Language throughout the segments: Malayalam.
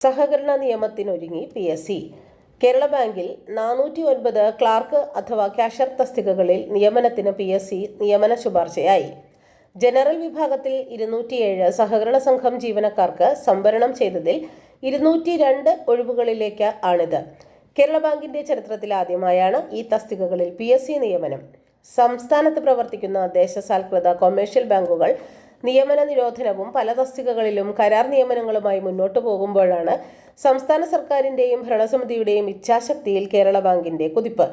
സഹകരണ നിയമത്തിനൊരുങ്ങി പി എസ് സി. കേരള ബാങ്കിൽ നാനൂറ്റി ഒൻപത് ക്ലാർക്ക് അഥവാ ക്യാഷർ തസ്തികകളിൽ നിയമനത്തിന് പി എസ് സി നിയമന ശുപാർശയായി. ജനറൽ വിഭാഗത്തിൽ ഇരുന്നൂറ്റിയേഴ് സഹകരണ സംഘം ജീവനക്കാർക്ക് സംവരണം ചെയ്തതിൽ ഇരുന്നൂറ്റി രണ്ട് ഒഴിവുകളിലേക്ക് ആണിത്. കേരള ബാങ്കിന്റെ ചരിത്രത്തിൽ ആദ്യമായാണ് ഈ തസ്തികകളിൽ പി നിയമനം. സംസ്ഥാനത്ത് പ്രവർത്തിക്കുന്ന ദേശസാൽകൃത കൊമേഴ്ഷ്യൽ ബാങ്കുകൾ നിയമന നിരോധനവും പല തസ്തികകളിലും കരാർ നിയമനങ്ങളുമായി മുന്നോട്ടു പോകുമ്പോഴാണ് സംസ്ഥാന സർക്കാരിന്റെയും ഭരണസമിതിയുടെയും ഇച്ഛാശക്തിയിൽ കേരള ബാങ്കിന്റെ കുതിപ്പ്.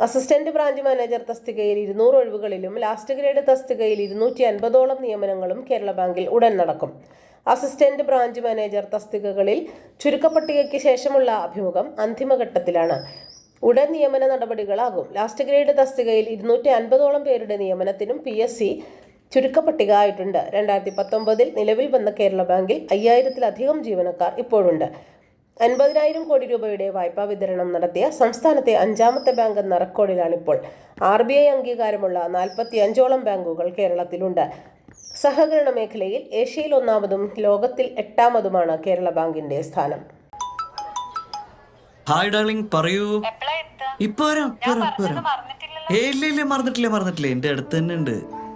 അസിസ്റ്റന്റ് ബ്രാഞ്ച് മാനേജർ തസ്തികയിൽ ഇരുന്നൂറ് ഒഴിവുകളിലും ലാസ്റ്റ് ഗ്രേഡ് തസ്തികയിൽ ഇരുന്നൂറ്റി അൻപതോളം നിയമനങ്ങളും കേരള ബാങ്കിൽ ഉടൻ നടക്കും. അസിസ്റ്റന്റ് ബ്രാഞ്ച് മാനേജർ തസ്തികകളിൽ ചുരുക്കപ്പട്ടികയ്ക്ക് ശേഷമുള്ള അഭിമുഖം അന്തിമഘട്ടത്തിലാണ്. ഉടൻ നിയമന നടപടികളാകും. ലാസ്റ്റ് ഗ്രേഡ് തസ്തികയിൽ ഇരുന്നൂറ്റി അൻപതോളം പേരുടെ നിയമനത്തിനും പി എസ് സി ചുരുക്കപ്പട്ടിക ആയിട്ടുണ്ട് രണ്ടായിരത്തി പത്തൊമ്പതിൽ നിലവിൽ വന്ന കേരള ബാങ്കിൽ അയ്യായിരത്തിലധികം ജീവനക്കാർ ഇപ്പോഴുണ്ട്. അൻപതിനായിരം കോടി രൂപയുടെ വായ്പാ വിതരണം നടത്തിയ സംസ്ഥാനത്തെ അഞ്ചാമത്തെ ബാങ്ക് എന്ന റെക്കോർഡിലാണിപ്പോൾ. ആർ ബി ഐ അംഗീകാരമുള്ള നാൽപ്പത്തി അഞ്ചോളം ബാങ്കുകൾ കേരളത്തിലുണ്ട്. സഹകരണ മേഖലയിൽ ഏഷ്യയിൽ ഒന്നാമതും ലോകത്തിൽ എട്ടാമതുമാണ് കേരള ബാങ്കിന്റെ സ്ഥാനം. ഹായ് ഡാർലിംഗ് പറയൂ? ഇപ്പൊ ഇല്ല ഇല്ല മറന്നിട്ടില്ല മറന്നിട്ടില്ല. എന്റെ അടുത്ത് തന്നെ ഉണ്ട്.